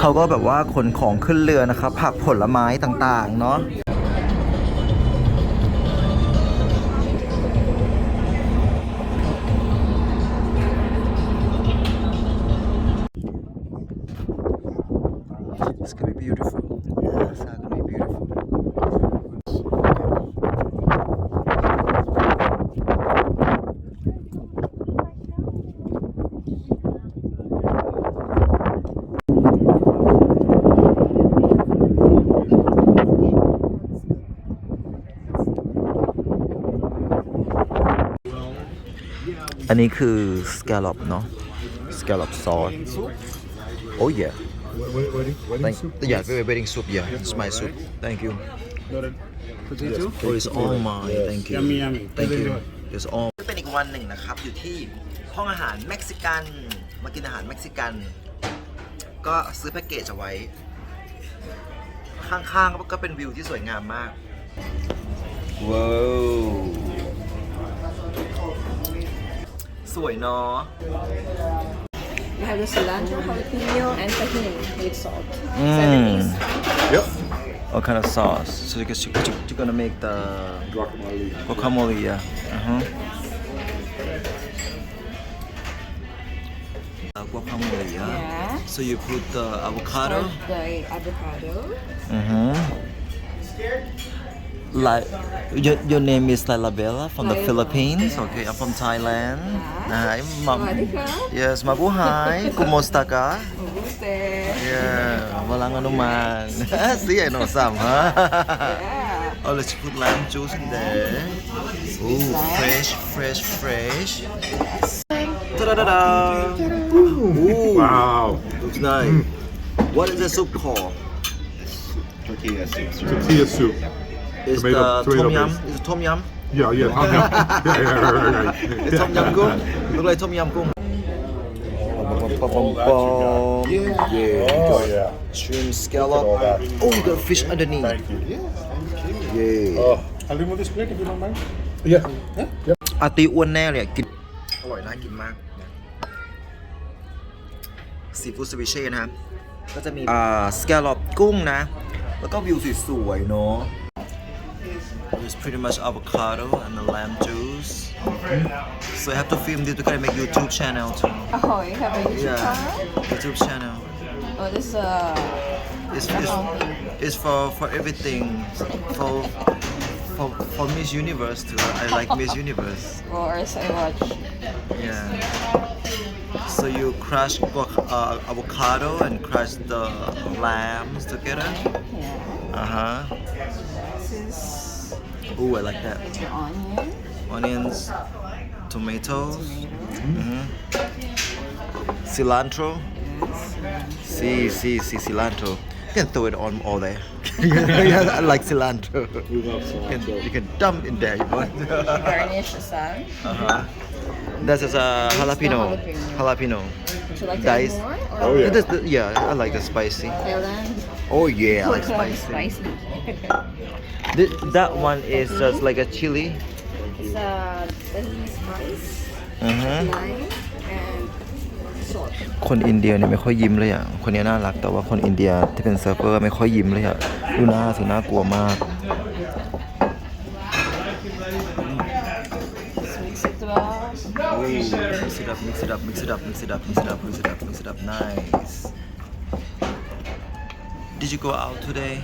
เขาก็แบบว่าขนของขึ้นเรือนะครับผักผลไม้ต่างๆ เนาะ It's gonna be beautiful. It's gonna be beautiful. Well, อันนี้คือ scallop เนาะ scallop sauce oh yeah Wait, wait, wait, thank yeah we're waiting soup yeah it's my soup thank you Loaded potato. oh it's all mine thank you Yummy, yummy. thank you Really it's all เป็นอีกวันหนึ่งนะครับ อยู่ที่ห้องอาหารเม็กซิกัน มากินอาหารเม็กซิกัน ก็ซื้อแพ็กเกจเอาไว้ ข้างๆก็เป็นวิวที่สวยงามมากว้าว วยเนาะ You have the cilantro, jalapeno, and tahini with salt. Mm. Seven days. Yep. What kind of sauce? So you guess you, you, you're gonna make the Guacamole. guacamole, yeah. Uh-huh. Uh, guacamole, yeah. Yeah. So you put the avocado. Start the avocado. Mm-hmm. Like your, your name is Laila Bella from the Philippines. Okay, I'm from Thailand. Yeah. Hi, ma'am. Sawadika. Yes, mabuhay. Kumusta ka? Mabuste. Yeah, walang anuman. See, I know some, huh? Yeah. Oh, let's put lime juice in there. Ooh, fresh, fresh, fresh. Ta-da-da-da! Ooh, Wow. looks nice. Mm. What is the soup called? Tortilla soup. Tortilla soup. Is Tomato- the tomato tom yum? based. Is it tom yum? Yeah, yeah. Tom yum. yeah, yeah, right, right, right. It's tom yum gung? Look like tom yum gung. Yeah. Yeah. Oh, yeah. Shrimp scallop. all that. Oh, you got fish underneath. Thank you. Yeah. Oh, I'll remove this plate if you don't mind. Yeah. Yeah. Yep. อาตีอ้วนแน่เลยอะกิน อร่อยน่ากินมากซีฟู้ดสวิเช่นะครับ ก็จะมีอ่าสแกลลอปกุ้งนะ แล้วก็วิวสวยๆเนาะ It's pretty much avocado and the lamb juice. So I have to film this because I make YouTube channel too. Oh, you have a YouTube Yeah, channel? YouTube channel. Oh, this is uh, It's, it's, it's for, for everything. For, for, for Miss Universe too. I like Miss Universe. Of course I watch. Yeah. So you crush uh, avocado and crush the lambs together. Yeah. Uh huh. This is Ooh, I like that. the onion. Onions, tomatoes, Tomato. hmm cilantro. See, see, see, cilantro. You can throw it on all there. yeah, I like cilantro. We love You can, you can dump in there. You want. Garnish the sun. uh huh. This is a jalapeno. Jalapeno. Would you like to Dice. more? Oh, yeah. It is the- yeah, I like the spicy. Thailand? Oh yeah, I like like spicy. spicy? Th- that one is just like a chili. it's uh, this is spice, Mm-hmm. lime, and salt. คนอินเดียเนี่ยไม่ค่อยยิ้มเลยอะ คนนี้น่ารักแต่ว่าคนอินเดียที่เป็นเซิร์ฟเวอร์ไม่ค่อยยิ้มเลยอะ ดูหน้าสิน่ากลัวมาก Just mix it well. mix it up mix it up mix it up mix it up mix it up mix it up mix it up nice Did you go out today?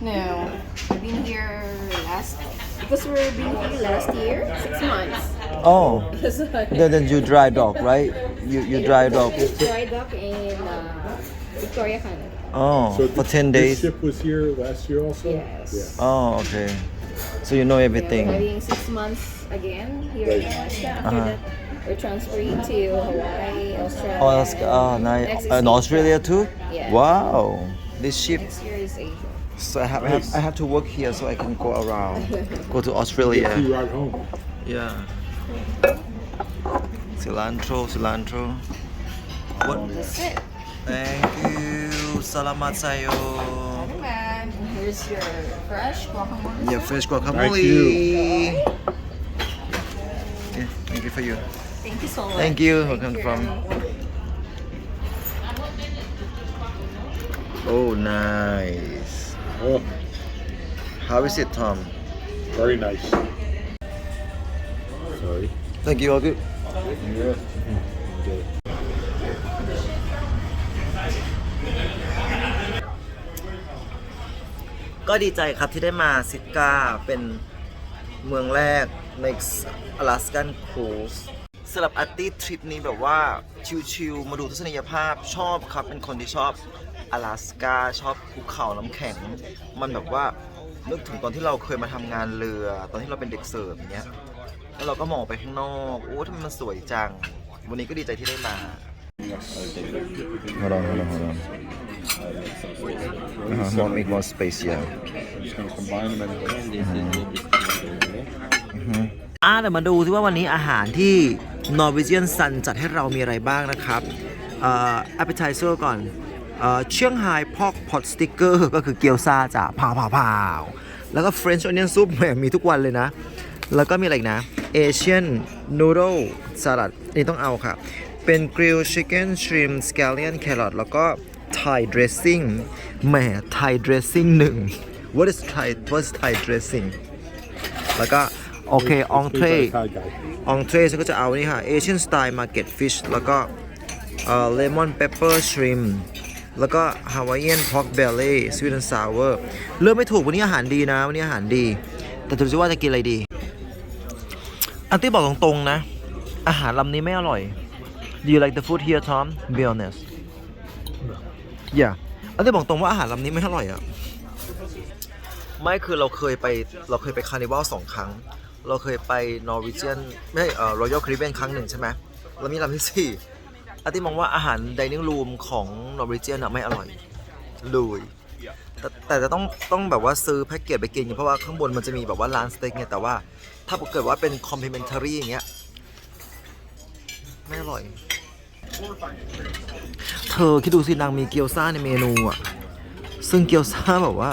No, I've been here last because we've been here last year, six months. Oh Because then, then you dry dock, right? You you dry dog Dry dock in uh, Victoria Canada. Oh So for this- 10 This days ship was here last year also? Yes. Oh okay So you know We're everything having six months again here in Alaska. After Uh-huh. that, we're transferring to Hawaii, Australia. Oh, that's, oh nice. Next is In Australia too? Yeah. Wow. This ship. Next year is Asia. So I have, I have, I have to work here so I can go around. Go to Australia. Free ride home. Yeah. Cilantro, cilantro. What? That's it. Thank you. Salamat sayo. And here's your fresh guacamole. Yeah, fresh guacamole. Thank you. Yeah, thank you for you. Thank you so much. Thank you. Thank Welcome you. from. Oh nice Oh, How is it Tom very nice. Sorry. Thank you all good Yeah. ก็ดีใจครับที่ได้มาซิก้าเป็นเมืองแรกใน Alaskan Cruise สำหรับอาร์ตี้ทริปนี้แบบว่าชิลๆมาดูทัศนียภาพชอบครับ เป็นคนที่ชอบ อลาสกาชอบภูเขาน้ำแข็ง มันแบบว่านึกถึงตอนที่เราเคยมาทำงานเรือ ตอนที่เราเป็นเด็กเสิร์ฟเนี้ยแล้วเราก็มองไปข้างนอกโอ้ทำไมมันสวยจัง วันนี้ก็ดีใจที่ได้มา Hold on, hold on, hold on. Uh-huh, more, make more space, yeah. อาเดี๋ยมาดูซิว่าวันนี้อาหารที่ Norwegian Sun จัดให้เรามีอะไรบ้างนะครับ เอ่อ appetizer ก่อน เชียงไฮพอกพอตสติกเกอร์ก็คือเกี๊ยวซาจ้ะพาวพาวพาวแล้วก็เฟรนช์ออนเนียนซุปแหมมีทุกวันเลยนะ แล้วก็มีอะไรนะเอเชียนนูโดสลัดนี่ต้องเอาค่ะ เป็นกริลชิคเก้นชริมสแกลเลียนแครอทแล้วก็ไทยดรสซิ่งแหมไทยดรสซิ่งหนึ่ง what is Thai what is Thai dressing แล้วก็โอเคอองเทรอองเทรฉันก็จะเอานี่ค่ะเอเชียนสไตล์มาร์เก็ตฟิชแล้วก็เลมอ lemon pepper shrimp แล้วก็ Hawaiian Pork Belly Sweet and Sour เลือกไม่ถูกวันนี้อาหารดีนะ วันนี้อาหารดี แต่จะรู้ว่าจะกินอะไรดี อันที่บอกตรงๆนะ อาหารลำนี้ไม่อร่อย Do you like the food here Tom Be honest Yeah อันที่บอกตรงว่าอาหารลำนี้ไม่อร่อยอะไม่คือเราเคยไปเราเคยไปคาร์นิวัลสองครั้ง เราเคยไปนอร์วิเจียนไม่เอ่อรอยัลคริเบียนครั้งหนึ่งใช่ไหมแล้วมีลำที่สี่ อาติมองว่าอาหารดิเนิ่งรูมของนอร์วิเจียนอะไม่อร่อยเลยแต่แต่จะต้องต้องแบบว่าซื้อแพ็กเกจไปกินเพราะว่าข้างบนมันจะมีแบบว่าร้านสเต็กเนี่ยแต่ว่าถ้าเกิดว่าเป็นคอมเพ l เมน t ารีอย่างเงี้ยไม่อร่อย เธอคิดดูสินางมีเกี๊ยวซ่าในเมนูอะซึ่งเกี๊ยวซ่าแบบว่า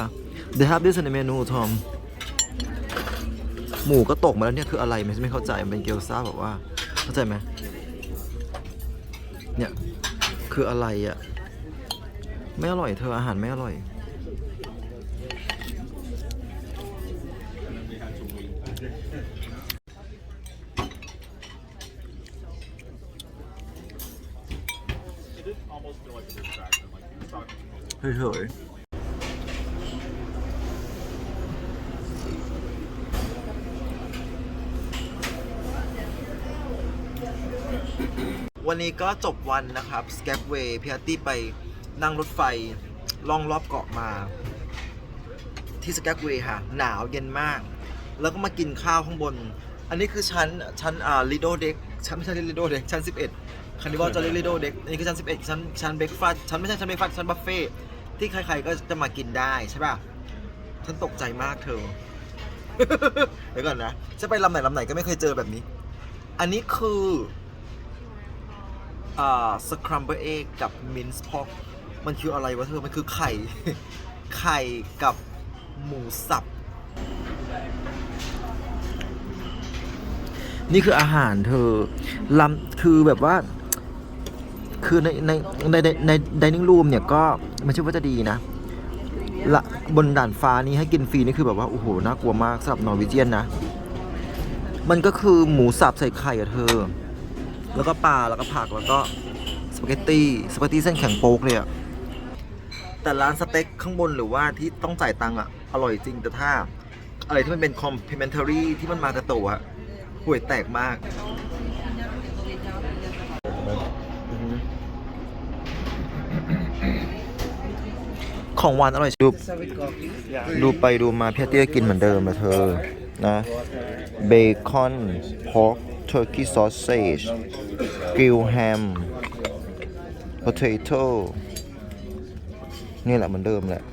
they have this in the menu Tom หมูก็ตกมาแล้วเนี่ยคืออะไรไม่ไม่เข้าใจมันเป็นเกี๊ยวซ่าแบบว่า เข้าใจไหม เนี่ย คืออะไรอะ่ะไม่อร่อยเธออาหารไม่อร่อยเฉยๆ วันนี้ก็จบวันนะครับ s c a p w a y พี่อาร์ตี้ไปนั่งรถไฟล่องรอบเกาะมา ที่ s c a p w a y ค่ะ หนาวเย็นมาก แล้วก็มากินข้าวข้างบน อันนี้คือชั้น ชั้นอ่า Lido Deck ชั้นไม่ใช่ Lido Deck ชั้น 11คันนี้ว่าจะเรียก Lido Deck อันนี้คือชั้น 11 ชั้นชั้นเบรกฟาสชั้นไม่ใช่ชั้นเบรกฟาสชั้นบัฟเฟ่ที่ใคร ๆ ก็จะมากินได้ใช่ป่ะฉันตกใจมากเธอเดี๋ยวก่อนนะจะไปลำไหนลำไหนก็ไม่เคยเจอแบบนี้ อันนี้คือ อ่าสครัมเบอร์เอกกับมินส์พอกมันคืออะไรวะเธอ มันคือไข่ ไข่กับหมูสับ นี่คืออาหารเธอลำคือแบบว่า คือในในในในในนิ่งรูมเนี่ยก็ไม่ใช่ว่าจะดีนะละบนด่านฟ้านี้ให้กินฟรีนี่คือแบบว่า โอ้โห น่ากลัวมากสำหรับนอร์วิเจียนนะ มันก็คือหมูสับใส่ไข่อะเธอ แล้วก็ปลาแล้วก็ผักแล้วก็สปาเกตตี้สปาเกตตี้เส้นแข็งโป๊กเลยอะแต่ร้านสเต็กข้างบนหรือว่าที่ต้องจ่ายตังค์อะอร่อยจริงแต่ถ้าอะไรที่มันเป็น complimentary ที่มันมากระโตะอะห่วยแตกมากของหวานอร่อยดูดูไปดูมาพี่อาเตี้ยกินเหมือนเดิมนะเธอ นะ เบคอนพอก เทอร์กี้ซอสเซจกริลแฮม potato นี่แหละเหมือนเดิมแหละ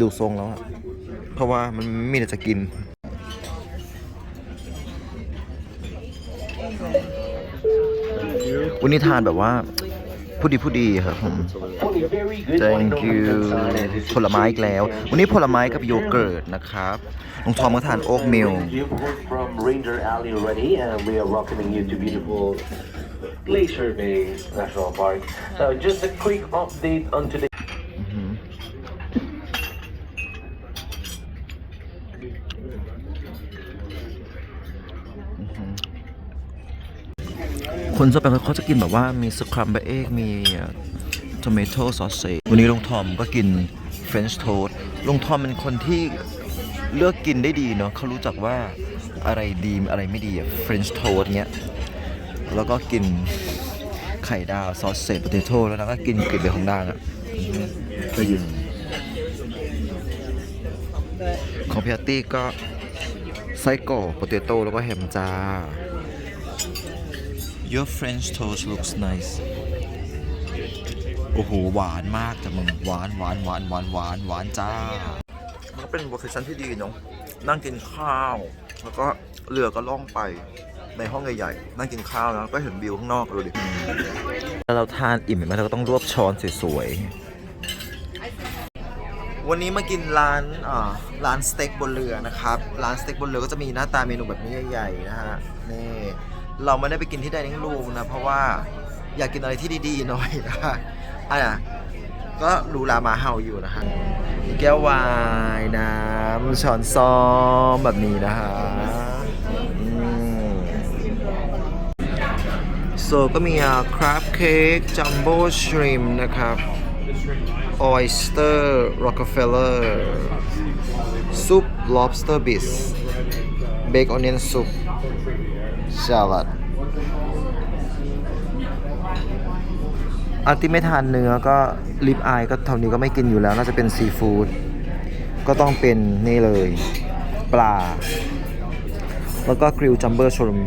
ดูทรงแล้วอะเพราะว่ามันไม่มีอะไรจะกิน วันนี้ทานแบบว่า ผู้ดีผู้ดีครับผม thank you ผลไม้อีกแล้ว วันนี้ผลไม้กับโยเกิร์ตนะครับน้องทอมก็ทานโอ๊กมิล You from Ranger Alley already, and we are welcoming you to beautiful Glacier Bay National Park. So just a quick update on today. คนทั่วไปเขาจะกินแบบว่ามีสครัมเบเอกมีทอมเมโตซอสเซวันนี้ลุงทอมก็กินเฟรนช์โทสลุงทอมเป็นคนที่เลือกกินได้ดีเนาะเขารู้จักว่าอะไรดีอะไรไม่ดีอะเฟรนช์โทสเงี้ย แล้วก็กินไข่ดาวซอสเซจโปเตโต้แล้วก็กินกลีบเบคอนด่างอะ Thank you. ของพี่อาตี้ก็ไส้กรอกโปเตโต้แล้วก็แฮมจ้า Your French toast looks nice โอ้โห หวานมากจ้ะมึง หวานหวานหวานหวานหวานหวานจ้า มันก็เป็นโลเคชั่นที่ดีเนาะนั่งกินข้าว แล้วก็เรือก็ล่องไปในห้องใหญ่ๆ นั่งกินข้าวนะก็เห็นวิวข้างนอกดูดิแล้วเราทานอิ่มเห็นไหมเราก็ต้องรวบช้อนสวยๆ วันนี้มากินร้านอ่าร้านสเต็กบนเรือนะครับ ร้านสเต็กบนเรือก็จะมีหน้าตาเมนูแบบนี้ใหญ่ๆนะฮะ นี่ เราไม่ได้ไปกินที่ไดนิ่งรูมนะ เพราะว่าอยากกินอะไรที่ดีๆหน่อยนะฮะอะก็รูหรามาเฮาอยู่นะฮะแก้ววายน้ำช้อนซ้อมแบบนี้นะฮะอืม so ก็มีอ่าคราฟเค้กจัมโบ้ชริมนะครับ oyster rockefeller ซุป lobster bisque baked onion soup salad อาร์ติไม่ทานเนื้อก็ลิปอายก็เท่านี้ก็ไม่กินอยู่แล้ว น่าจะเป็นซีฟู้ดก็ต้องเป็นนี่เลย ปลา แล้วก็กริลจัมเบอร์ชลม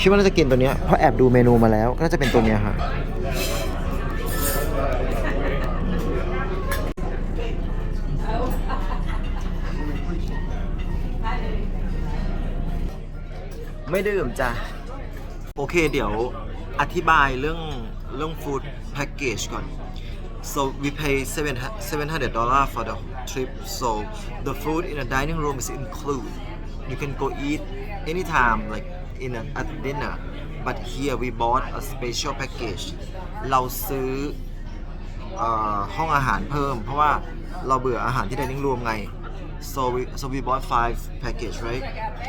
คิดว่าน่าจะกินตัวเนี้ยเพราะแอบดูเมนูมาแล้ว ก็น่าจะเป็นตัวเนี้ยค่ะ ไม่ดื่มจ้ะ โอเคเดี๋ยวอธิบายเรื่องเรื่อง food package ก่อน so we pay seven seven hundred dollar for the trip so the food in the dining room is included you can go eat anytime like in a, at dinner but here we bought a special package เราซื้อเออห้องอาหารเพิ่ม เพราะว่าเราเบื่ออาหารที่ dining room ไง so we so we bought five package right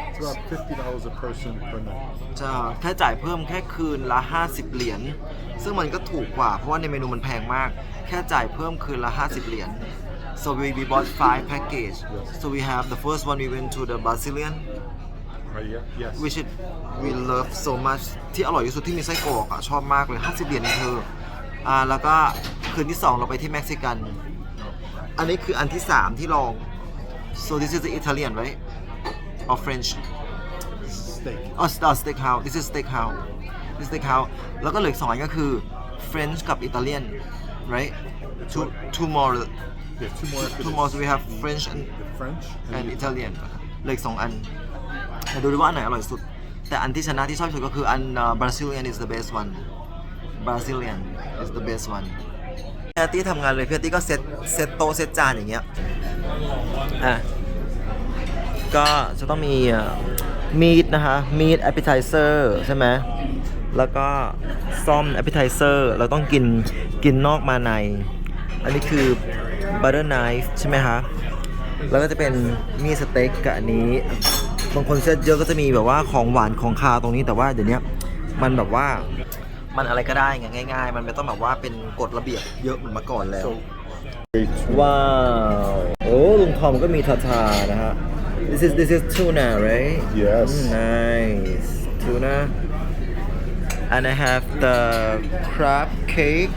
It's about fifty dollars a person per night. จะแค่จ่ายเพิ่มแค่คืนละ 50 เหรียญ ซึ่งมันก็ถูกกว่า เพราะว่าในเมนูมันแพงมาก แค่จ่ายเพิ่มคืนละ 50 เหรียญ so we, we bought five package so we have the first one we went to the Brazilian Oh yeah. Yes. which it we love so much ที่อร่อยที่สุดที่มีไส้กรอกอะชอบมากเลย 50 เหรียญเองเธออ่าแล้วก็คืนที่ 2 เราไปที่เม็กซิกัน อันนี้คืออันที่ 3 ที่ลอง so this is the Italian right or French Steak. อ๋อ oh, steakhouse this is steakhouse this is steakhouse แล้วก็เหลืออกสองอันก็คือ French กับ Italian right two two more Yeah, two more after two this. more so we have French and The French and the Italian เหลืออกสองอันมาดูดิว่าอันไหนอร่อยสุด แต่อันที่ชนะที่ชอบที่สุดก็คืออัน uh, Brazilian is the best one Brazilian is the best one พี่อาร์ตี้ทำงานเลยพี่อาร์ตี้ก็เซตเซตโต๊ะเซตจานอย่างเงี้ย อะ ก็จะต้องมีมีดนะคะมีด appetizer ใช่ไหมแล้วก็ซ่อม appetizer เราต้องกินกินนอกมาใน อันนี้คือ butter knife ใช่ไหมคะ แล้วก็จะเป็นมีดสเต็กกับอันนี้ บางคนเซตเยอะก็จะมีแบบว่าของหวานของคาตรงนี้แต่ว่าเดี๋ยวนี้มันแบบว่ามันอะไรก็ได้ไงง่าย ๆ มันไม่ต้องแบบว่าเป็นกฎระเบียบเยอะเหมือนเมื่อก่อนแล้ว ว้าว โอ้ลุงทอมก็มีทาทานะฮะ this is this is tuna right Yes. Mm, nice tuna and I have the crab cake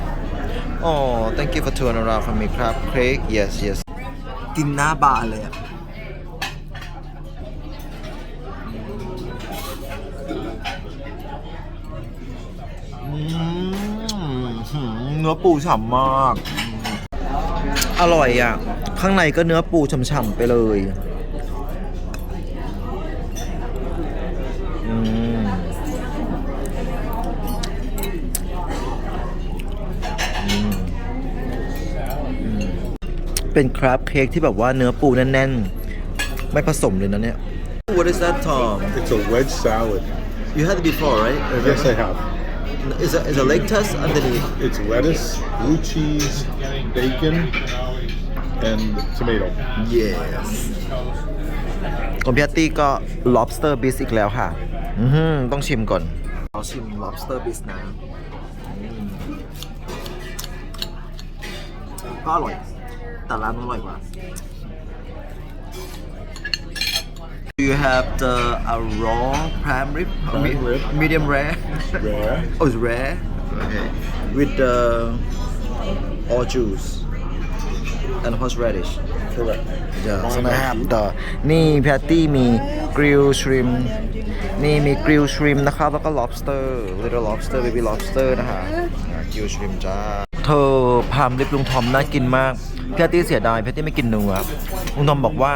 oh thank you for turning around for me crab cake yes yes กินหน้าบานเลยอะอืมหืมเนื้อปูฉ่ำมาก อร่อยอะ ข้างในก็เนื้อปูฉ่ำๆไปเลยอืมอืมอืมเป็นคราฟเค้กที่แบบว่าเนื้อปูแน่นๆ ไม่ผสมเลยนะเนี่ย What is that Tom it's a wedge salad. You had it before right Yes, I have. is a is a lettuce underneath It's lettuce, blue cheese, bacon, and tomato. yes ของพี่อาร์ตี้ก็ lobster bisque อีกแล้วค่ะ อือหือต้องชิมก่อนเราชิม lobster bisque นะอืมก็อร่อย แต่ร้านอร่อยกว่า Do you have the a raw prime rib? Prime Me- rib. Medium rare? Rare. Oh, it's rare. Okay. With the all juice and horseradish. Correct. Yeah, so I have the นี่พี่อาร์ตี้มี grill shrimp นี่มี grill shrimp นะครับ แล้วก็ lobster little lobster baby lobster นะฮะอ่า grill shrimp จ้า เธอพามลิปลุงทอมน่ากินมากพี่อาร์ตี้เสียดายพี่อาร์ตี้ไม่กินเนื้อลุงทอมบอกว่า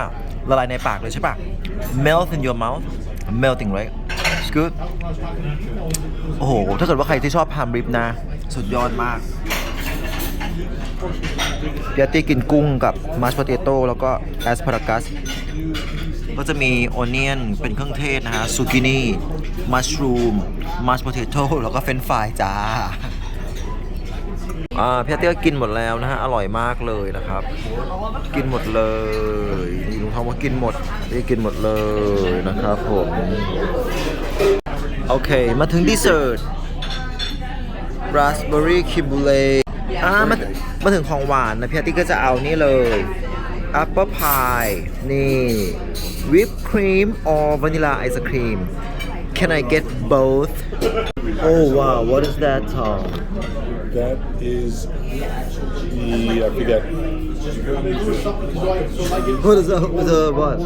ละลายในปากเลยใช่ปะ melt in your mouth melting right it's good โอ้โห ถ้าเกิดว่าใครที่ชอบพามริบนะ สุดยอดมาก พี่อาร์ตี้กินกุ้งกับมัส p ป t เตโต้แล้วก็แอสพารากัสก็จะมีโอเนียนเป็นเครื่องเทศนะฮะซูกินี่มัชรูมมัส p ป t เตโต้แล้วก็เฟรนฟรายจ้าอ่าพี่อาร์ตี้ก็กินหมดแล้วนะฮะ อร่อยมากเลยนะครับ กินหมดเลยนี่ลุงทอมว่ากินหมดนี่กินหมดเลยนะครับผม โอเค มาถึงดีเซอร์ทราสเบอรี่คิมบูเล่ อ่ามามาถึงของหวานนะพี่อาร์ตี้ก็จะเอานี่เลยแอปเปิลพายนี่วิปครีม or vanilla ice cream Can I get both Oh wow what is that Tom That is the I forget. What is the, the what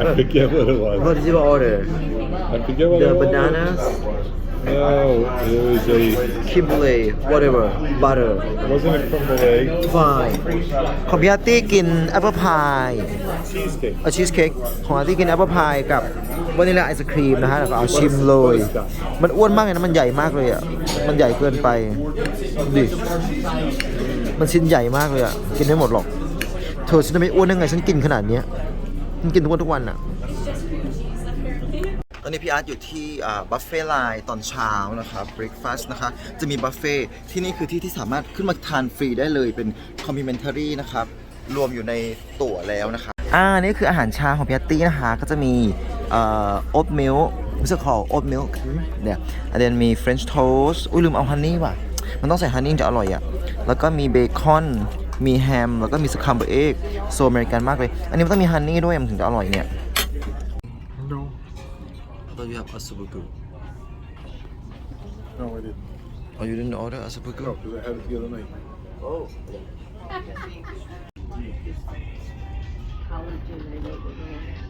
I forget what it was. What did you order I forget what The it was. bananas No, it was a. Kimberly whatever butter Wasn't a crumble egg. fine ของพี่อาร์ตี้กินแอปเปิลพาย Cheesecake. เอาชีสเค้กของอาร์ตี้กินแอปเปิลพายกับวานิลาไอศครีมนะฮะแล้วก็เอาชิมเลย มันอ้วนมากเลยนะมันใหญ่มากเลยอะ มันใหญ่เกินไปดิมันชิ้นใหญ่มากเลยอะ กินไม่หมดหรอก เธอฉันจะไม่อ้วนได้ไงฉันกินขนาดเนี้ยฉันกินทุกวันทุกวันอะ ตอนนี้พี่อาร์ตอยู่ที่บัฟเฟ่ไลน์ตอนเช้านะครับ breakfast นะคะ จะมีบัฟเฟ่ที่นี่คือที่ที่สามารถขึ้นมาทานฟรีได้เลยเป็น complimentary นะครับ รวมอยู่ในตั๋วแล้วนะครับอ่านี่คืออาหารเช้าของพี่อาร์ตี้นะคะ ก็จะมีเอ่อ oat milk ไม่ใช่ call oat milk เนี่ยอันเดนมี French toast อุ้ยลืมเอาฮันนี่ว่ะ มันต้องใส่ฮันนี่จะอร่อยอะ แล้วก็มีเบคอนมีแฮม แล้วก็มีสคัมเบอร์เอ็กโซอเมริกันมากเลย อันนี้มันต้องมีฮันนี่ด้วยมันถึงจะอร่อยเนี่ย up No, I didn't. Oh, you didn't order Asubuku? No, because I had it the other night. Oh.